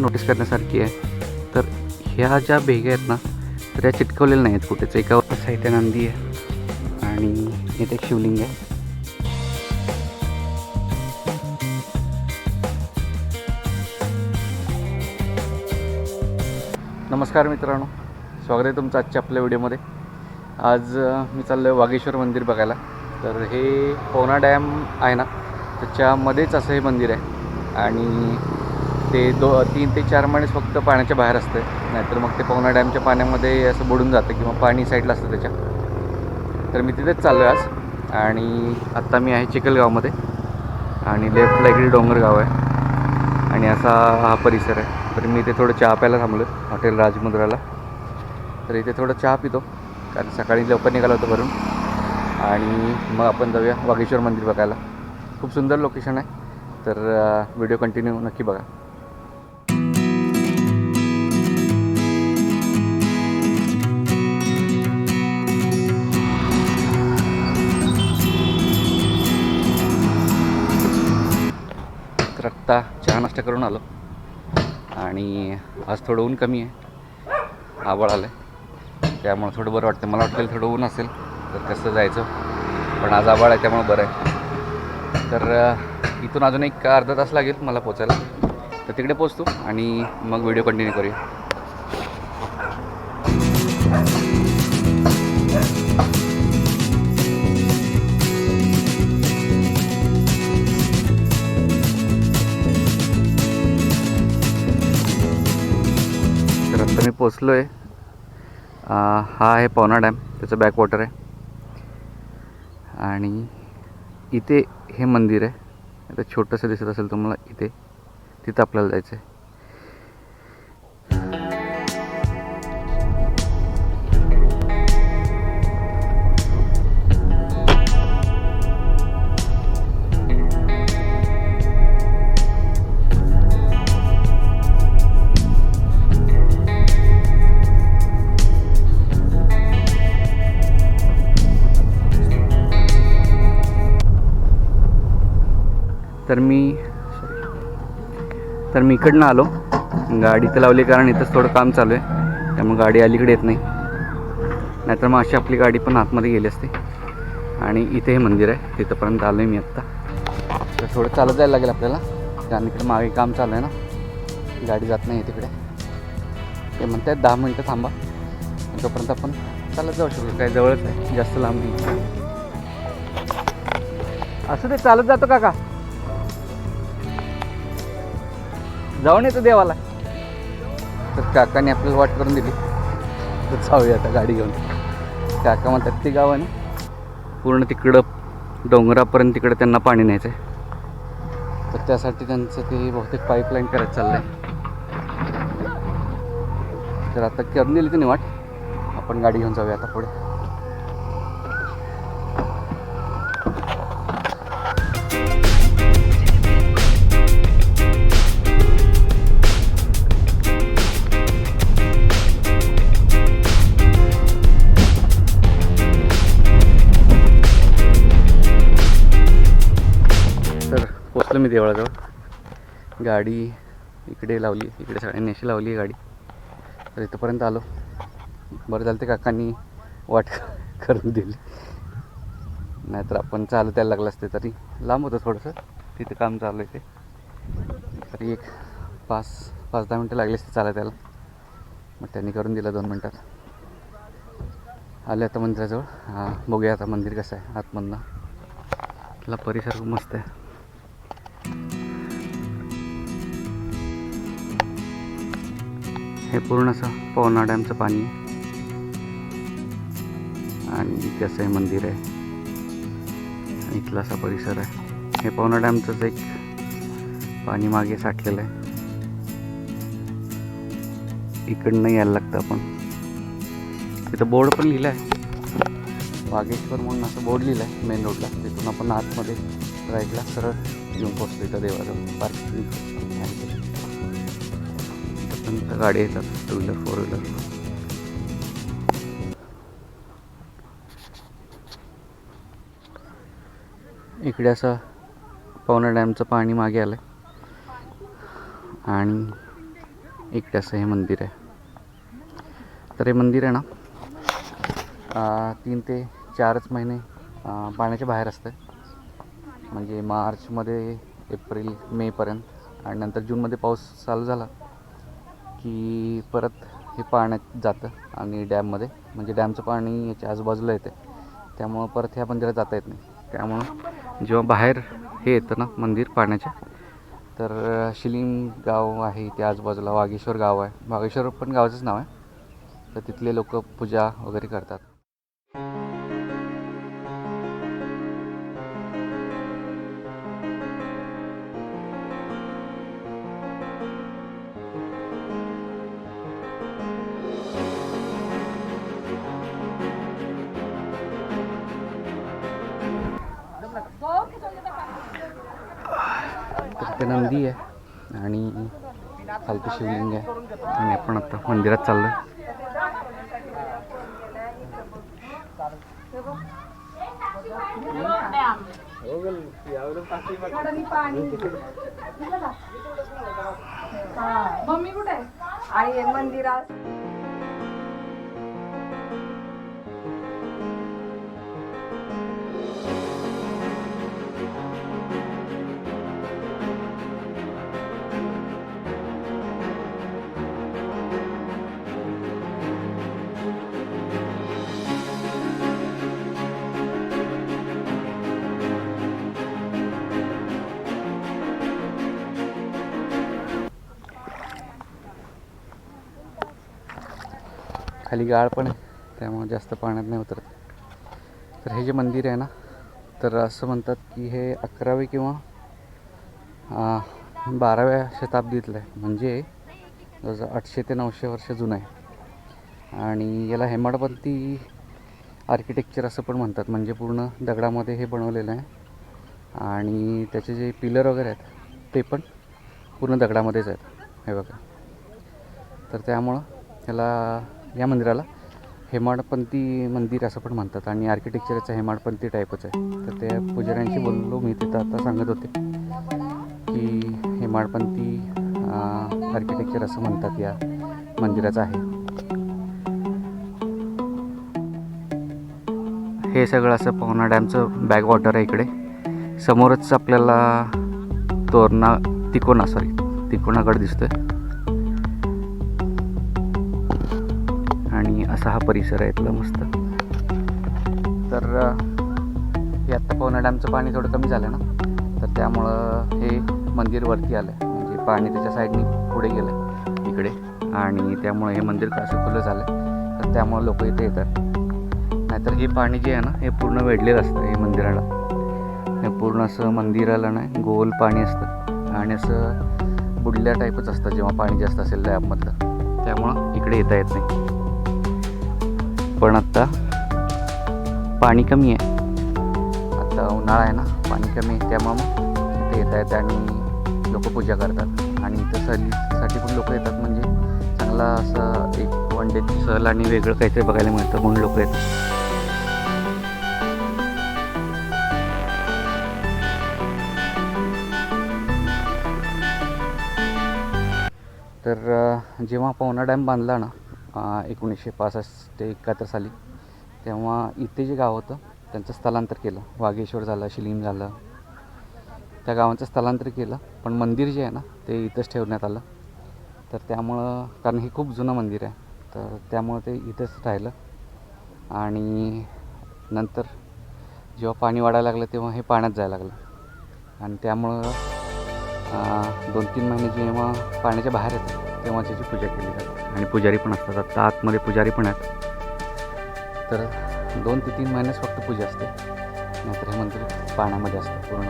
Notice करण्यासारखी आहे. तर ह्या ज्या भेगा आहेत ना तर या चिटकवलेल्या नाही आहेत कुठेच एकावर साहित्य नंदी आहे. आणि इथे एक शिवलिंग आहे. नमस्कार मित्रांनो. स्वागत आहे तुमचं आजच्या आपल्या व्हिडिओमध्ये. आज मी चाललो आहे वागेश्वर मंदिर बघायला. तर हे पवना डॅम आहे ना त्याच्यामध्येच असं हे मंदिर आहे. आणि ते दो तीन ते चार माणूस फक्त पाण्याच्या बाहेर असतं नाहीतर मग ते पवना डॅमच्या पाण्यामध्ये असं बुडून जातं किंवा पाणी साईडला असतं त्याच्या. तर मी तिथेच चाललो आहे आज. आणि आत्ता मी आहे चिखलगावमध्ये. आणि लेफ्टला इकडे डोंगरगाव आहे. आणि असा हा परिसर आहे. तर मी इथे थोडं चहा प्यायला थांबलो हॉटेल राजमुद्राला. तर इथे थोडं चहा पितो कारण सकाळी लवकर निघालं होतं भरून आणि मग आपण जाऊया वागेश्वर मंदिर बघायला. खूप सुंदर लोकेशन आहे. तर व्हिडिओ कंटिन्यू नक्की बघा. नाश्ता करून आलो. आणि आज थोडं ऊन कमी आहे. आबळ आलं आहे त्यामुळं थोडं बरं वाटतं मला वाटलं थोडं ऊन असेल तर कसं जायचं. पण आज आबाळ आहे त्यामुळं बरं आहे. तर इथून अजून एक अर्धा तास लागेल मला पोचायला. तर तिकडे पोचतो आणि मग व्हिडिओ कंटिन्यू करूया. आता मी पोचलो आहे हा आहे पवना डॅम त्याचं बॅकवॉटर आहे. आणि इथे हे मंदिर आहे. आता छोटंसं दिसत असेल तुम्हाला इथे. तिथं आपल्याला जायचं आहे तर मी इकडनं आलो. गाडी तर लावली कारण इथंच थोडं काम चालू आहे. त्यामुळे गाडी अलीकडे येत नाही. नाहीतर मग अशी आपली गाडी पण आतमध्ये गेली असते. आणि इथे हे मंदिर आहे. तिथंपर्यंत आलो आहे मी आत्ता. तर थोडं चालत जायला लागेल आपल्याला. कारण इकडे मागे काम चालू आहे ना. गाडी जात नाही तिकडे. ते म्हणतात दहा मिनटं थांबा. तोपर्यंत आपण चालत जाऊ शकतो. काय जवळच आहे. जास्त लांब नाही. असं ते चालत जातो काका. जाऊन येतो देवाला. तर काकाने आपल्याला वाट करून दिली. तर जाऊया आता गाडी घेऊन. काका म्हणतात ती गाव आहे ना पूर्ण तिकडं डोंगरापर्यंत तिकडं त्यांना पाणी न्यायचं आहे तर त्यासाठी त्यांचं ते बहुतेक पाईपलाईन करायचं चाललं आहे तर आता करून दिली नाही वाट आपण गाडी घेऊन जाऊया आता पुढे. मी देवळाजवळ. गाडी इकडे लावली इकडे सगळ्यांनी अशी लावली गाडी. तर इथंपर्यंत आलो. बरं झालं ते काकांनी वाट करून दिली. नाहीतर आपण चालू त्याला लागलं असते तरी. लांब होतं थोडंसं. तिथं काम चालू आहे ते. तरी एक पाच पाच दहा मिनटं लागली असते चालत त्याला. मग त्यांनी करून दिलं दोन मिनटात. आले आता मंदिराजवळ. हां बघूया आता मंदिर कसं आहे आतमधनं. आपला परिसर खूप मस्त आहे. हे पूर्ण असं पवना डॅमचं पाणी आणि इथे असं हे मंदिर आहे. इथला असा परिसर आहे. हे पवना डॅमचंच एक पाणी मागे साठलेलं आहे. इकडनं यायला लागतं आपण. तिथं बोर्ड पण लिहिलं आहे. वागेश्वर म्हणून असं बोर्ड लिहिलं आहे मेन रोडला. तिथून आपण आतमध्ये राईटला सरळ येऊन पोचतो इथं देवाजवळ. पार्किंग गाडी येतात टू व्हीलर फोर व्हीलर इकडे असं पवना डॅमचं पाणी मागे आलं आणि इकडे असं हे मंदिर आहे. तर हे मंदिर आहे ना तीन ते चारच महिने पाण्याच्या बाहेर असतं म्हणजे मार्चमध्ये एप्रिल मेपर्यंत. आणि नंतर जूनमध्ये पाऊस चालू झाला. की परत हे पाण्यात जातं आणि डॅममध्ये म्हणजे डॅमचं पाणी याच्या आजूबाजूला येते त्यामुळं परत ह्या मंदिरात जाता येत नाही. त्यामुळं जेव्हा बाहेर हे येतं ना मंदिर पाण्याच्या तर शिलिंग गाव आहे इथे आजूबाजूला. वागेश्वर गाव आहे. वागेश्वर पण गावाचंच नाव आहे. तर तिथले लोक पूजा वगैरे करतात. नंदी आहे. आणि खालती शिवलिंग आहे. आणि आपण आता मंदिरात चाललो मम्मी कुठे आहे? आणि हे मंदिरात. खाली गाळ पण आहे त्यामुळे जास्त पाण्यात नाही उतरत. तर हे जे मंदिर आहे ना तर असं म्हणतात की हे अकरावे किंवा बाराव्या शताब्दीतलं आहे. म्हणजे जवळजवळ आठशे ते नऊशे वर्ष जुनं आहे. आणि याला हेमाडपंथी आर्किटेक्चर असं पण म्हणतात. म्हणजे पूर्ण दगडामध्ये हे बनवलेलं आहे. आणि त्याचे जे पिलर वगैरे आहेत ते पण पूर्ण दगडामध्येच आहेत. हे बघा. तर त्यामुळं याला या मंदिराला. हेमाडपंथी मंदिर असं पण म्हणतात आणि आर्किटेक्चरचं हेमाडपंथी टाईपच आहे. तर त्या पुजाऱ्यांशी बोललो मी तिथं आता सांगत होते की हेमाडपंथी आर्किटेक्चर असं म्हणतात या मंदिराचं आहे. हे सगळं असं पवना डॅमचं बॅक वॉटर आहे इकडे. समोरच आपल्याला तोरणा तिकोणा सॉरी तिकोणागड दिसतोय. आणि असा हा परिसर आहे इथला मस्त. तर हे आत्ता पवना डॅमचं पाणी थोडं कमी झालं ना? तर त्यामुळं हे मंदिर वरती आलं आहे म्हणजे पाणी त्याच्या साईडनी पुढे गेलं इकडे. आणि त्यामुळे हे मंदिर कसं खुलं झालं तर त्यामुळं लोक इथे येतात. नाहीतर हे पाणी जे आहे ना हे पूर्ण वेढलेलं असतं हे मंदिराला. हे पूर्ण असं मंदिराला नाही गोल पाणी असतं. आणि असं बुडल्या टाईपच असतं जेव्हा पाणी जास्त असेल डॅममधलं त्यामुळं इकडे येता येत नाही. पण आत्ता पाणी कमी आहे. आता उन्हाळा आहे ना पाणी कमी आहे त्यामुळं मग इथे आहेत आणि लोक पूजा करतात. आणि इथं सहलीसाठी पण लोक येतात म्हणजे चांगला असं एक वन डे सहल आणि वेगळं काहीतरी बघायला मिळतं म्हणून लोक येतात. तर जेव्हा पवना डॅम बांधला ना एकोणीसशे पासष्ट ते एकाहत्तर साली तेव्हा इथे जे गाव होतं त्यांचं स्थलांतर केलं. वाघेश्वर झालं शिलीम झालं. त्या गावांचं स्थलांतर केलं. पण मंदिर जे आहे ना ते इथंच ठेवण्यात आलं. तर त्यामुळं कारण हे खूप जुनं मंदिर आहे तर त्यामुळं ते इथंच राहिलं. आणि नंतर जेव्हा पाणी वाढायला लागलं तेव्हा हे पाण्यात जायला लागलं. आणि त्यामुळं दोन तीन महिने जेव्हा पाण्याच्या बाहेर येतात तेव्हा त्याची पूजा केली जाते. आणि पुजारी पण असतात. आता आतमध्ये पुजारी पण आहेत. तर दोन ते तीन महिनेच फक्त पूजा असते. नाहीतर हे मंदिर पाण्यामध्ये असतं पूर्ण.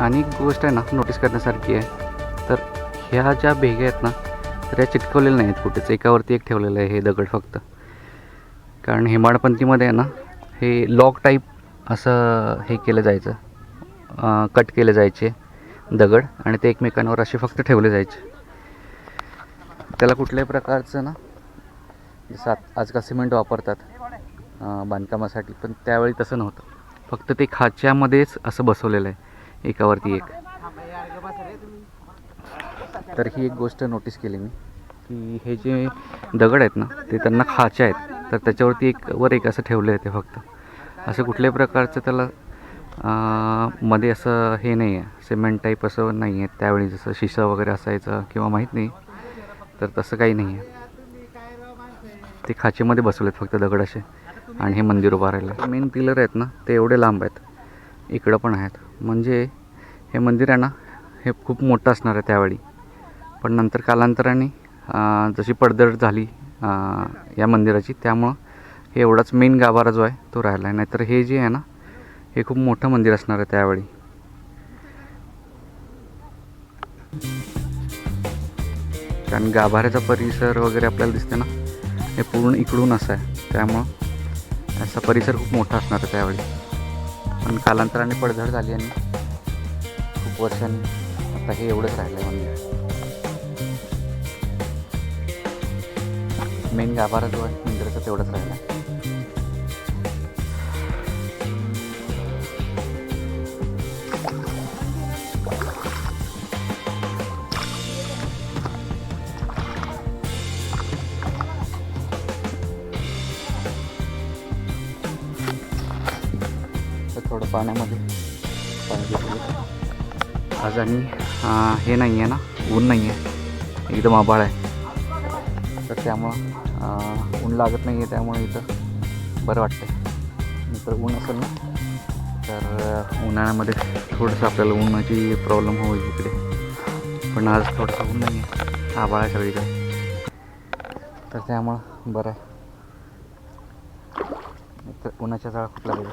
आणि एक गोष्ट आहे ना नोटीस करण्यासारखी आहे. तर ह्या ज्या भेग्या आहेत ना तर ह्या चिटकवलेल्या नाही आहेत कुठेच. एकावरती एक ठेवलेलं आहे हे दगड फक्त. कारण हेमाडपंथीमध्ये आहे ना हे लॉक टाईप असं हे केलं जायचं. कट केले जायचे. दगड आणि ते एकमेकांवर असे फक्त ठेवले जायचे. त्याला कुठल्याही प्रकारचं ना जसं आत- आजकाल सिमेंट वापरतात बांधकामासाठी पण त्यावेळी तसं नव्हतं. फक्त ते खाच्यामध्येच असं बसवलेलं आहे एकावरती एक. तर ही एक गोष्ट नोटीस केली मी की हे जे दगड आहेत ना ते त्यांना खाच्या आहेत. तर त्याच्यावरती एक वर एक असं ठेवलं आहे ते फक्त. असं कुठल्याही प्रकारचं त्याला मध्ये असं हे नाही आहे सिमेंट टाईप असं नाही आहे त्यावेळी जसं शिसं वगैरे असायचं किंवा माहीत नाही तर तसं काही नाही आहे ते खाचेमध्ये बसवलेत फक्त दगड असे आणि हे मंदिर उभं राहिलं. मेन पिलर आहेत ना ते एवढे लांब आहेत. इकडं पण आहेत. म्हणजे हे मंदिर आहे ना हे खूप मोठं असणार आहे त्यावेळी. पण नंतर कालांतराने जशी पडदड झाली या मंदिराची त्यामुळं हे एवढाच मेन गाभारा जो आहे तो राहिला आहे. नाहीतर हे जे आहे ना हे खूप मोठं मंदिर असणार आहे त्यावेळी. कारण गाभाऱ्याचा परिसर वगैरे आपल्याला दिसते ना हे पूर्ण इकडून असं आहे. त्यामुळं असा परिसर खूप मोठा असणार आहे त्यावेळी. पण कालांतराने पडझड झाली आणि खूप वर्षांनी आता हे एवढंच राहिलं आहे मंदिर. मेन गाभारा जो आहे मंदिराचा तेवढंच राहिला आहे पाण्यामध्ये. पाणी आज आणि हे नाही आहे ना ऊन नाही आहे. एकदम आभाळ आहे. तर त्यामुळं ऊन लागत नाही आहे त्यामुळं इथं बरं वाटतं तर ऊन असेल ना तर उन्हाळ्यामध्ये थोडंसं आपल्याला उन्हाची प्रॉब्लेम होईल इकडे. पण आज थोडंसं ऊन नाही आहे. आभाळ आहे सगळीकडे. तर त्यामुळं बरं आहे. तर उन्हाच्या जाळा खूप लागत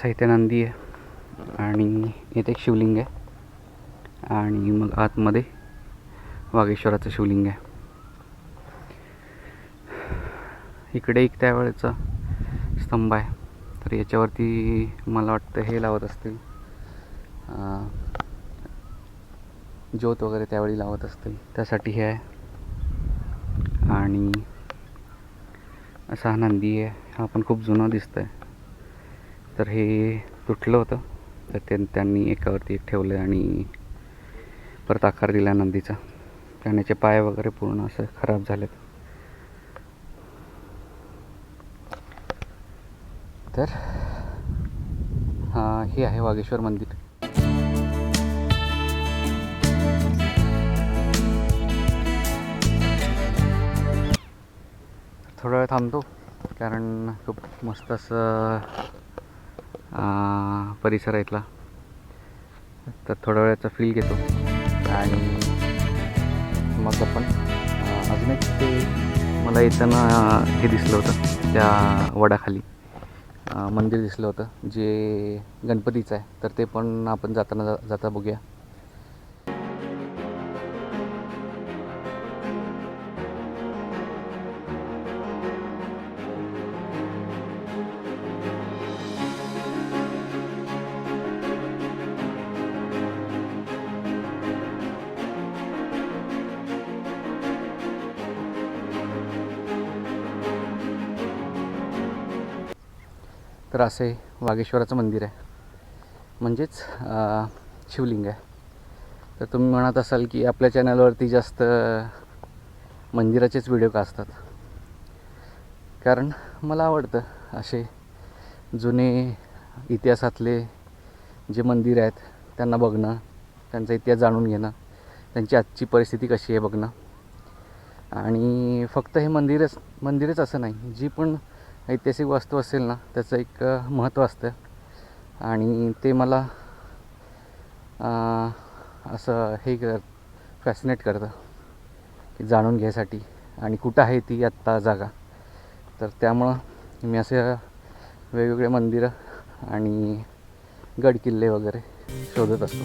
साहित्य नंदी आहे आणि इथे एक शिवलिंग आहे. आणि मग आतमध्ये वागेश्वराचं शिवलिंग आहे. इकडे एक त्यावेळेचा स्तंभ आहे. तर याच्यावरती मला वाटतं हे लावत असतील ज्योत वगैरे त्यावेळी लावत असतील. त्यासाठी हे आहे. आणि असा हा नंदी आहे. हा पण खूप जुना दिसतं आहे तर हे तुटलं होतं. तर ते त्यांनी एकावरती एक ठेवलं आणि परत आकार दिला नंदीचा. त्याण्याचे पाय वगैरे पूर्ण असं खराब झालेत. तर हे आहे वागेश्वर मंदिर. थोडा वेळ थांबतो कारण खूप मस्त असं परिसर आहे इथला. तर थोड्या वेळाचा फील घेतो. आणि मग आपण अजून एक ते मला येताना हे दिसलं होतं त्या वडाखाली. मंदिर दिसलं होतं जे गणपतीचं आहे. तर ते पण आपण जाताना जा- जाता बघूया. असे वागेश्वराचं मंदिर आहे. म्हणजेच शिवलिंग आहे. तर तुम्ही म्हणत असाल की आपल्या चॅनलवरती जास्त मंदिराचेच व्हिडिओ का असतात? कारण मला आवडतं असे जुने इतिहासातले जे मंदिर आहेत त्यांना बघणं त्यांचा इतिहास जाणून घेणं त्यांची आजची परिस्थिती कशी आहे बघणं. आणि फक्त हे मंदिरच मंदिरच असं नाही जी पण ऐतिहासिक वास्तू असेल ना त्याचं एक महत्त्व असतं. आणि ते मला असं हे कर फॅसिनेट करतं की जाणून घ्यायसाठी. आणि कुठं आहे ती आत्ता जागा? तर त्यामुळं मी असं वेगवेगळे मंदिरं आणि गड किल्ले वगैरे शोधत असतो.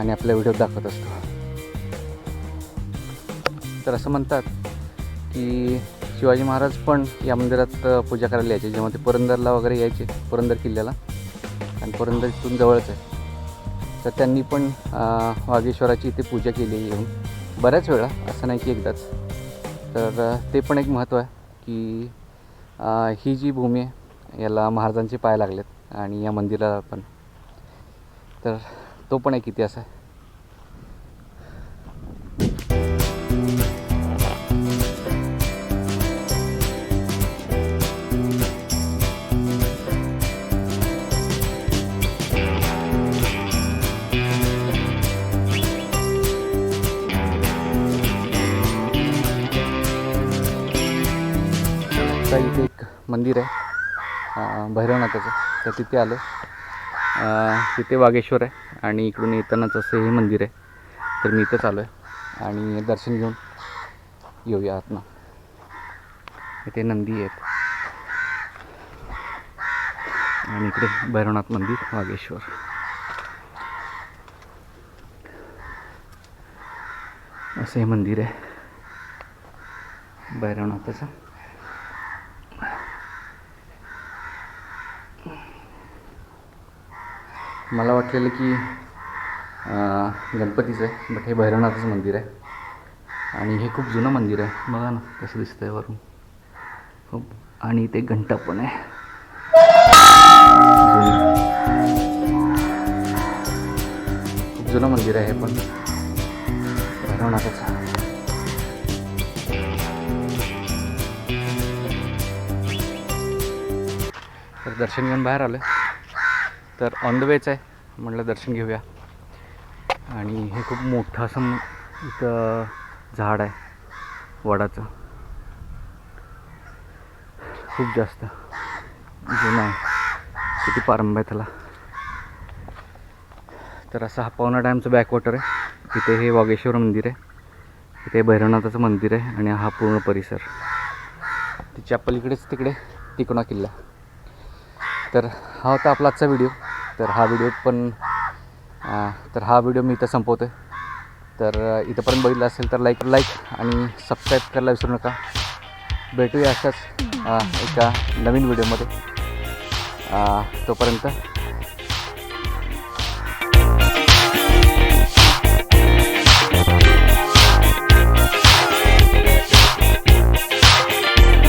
आणि आपल्या व्हिडिओ दाखवत असतो. तर असं म्हणतात की शिवाजी महाराज पण या मंदिरात पूजा करायला यायचे. जेव्हा ते पुरंदरला वगैरे यायचे पुरंदर किल्ल्याला. आणि पुरंदर इथून जवळच आहे. तर त्यांनी पण वागेश्वराची इथे पूजा केली येऊन बऱ्याच वेळा असं नाही की एकदाच. तर ते पण एक महत्त्व आहे की ही जी भूमी आहे याला महाराजांचे पाय लागलेत आणि या मंदिराला पण. तर तो पण एक इतिहास आहे. मंदिर आहे. भैरवनाथाचं. तर तिथे आलो. तिथे वागेश्वर आहे आणि इकडून येतानाच असं हे मंदिर आहे. तर मी इथंच आलो आहे आणि दर्शन घेऊन येऊया आतनं. इथे नंदी आहेत. आणि इकडे भैरवनाथ मंदिर वागेश्वर. असं हे मंदिर आहे. भैरवनाथाचं. मला वाटलेलं की गणपतीचं आहे बट हे भैरवनाथचं मंदिर आहे. आणि हे खूप जुनं मंदिर आहे. बघा ना कसं दिसतं आहे वरून. खूप आणि इथे घंटा पण आहे. जुनं. खूप जुनं मंदिर आहे हे पण. भैरवनाथाचं. तर दर्शन घेऊन बाहेर आलं तर ऑन द वेच आहे. म्हटलं दर्शन घेऊया. आणि हे खूप मोठं असं इथं झाड आहे. वडाचं. खूप जास्त. जुनं आहे. किती पारंब्या आहे त्याला. तर असा हा पवना डॅमचं बॅकवॉटर आहे. इथे हे वागेश्वर मंदिर आहे. इथे भैरवनाथाचं मंदिर आहे. आणि हा पूर्ण परिसर. तिच्या पलीकडेच तिकडे तिकोणा किल्ला. तर हा होता आपला आजचा व्हिडिओ तर हा व्हिडिओ पण तर हा व्हिडिओ मी इथं संपवतो आहे तर इथंपर्यंत बघितलं असेल तर लाईक लाईक आणि सबस्क्राईब करायला विसरू नका. भेटूया अशाच एका नवीन व्हिडिओमध्ये तोपर्यंत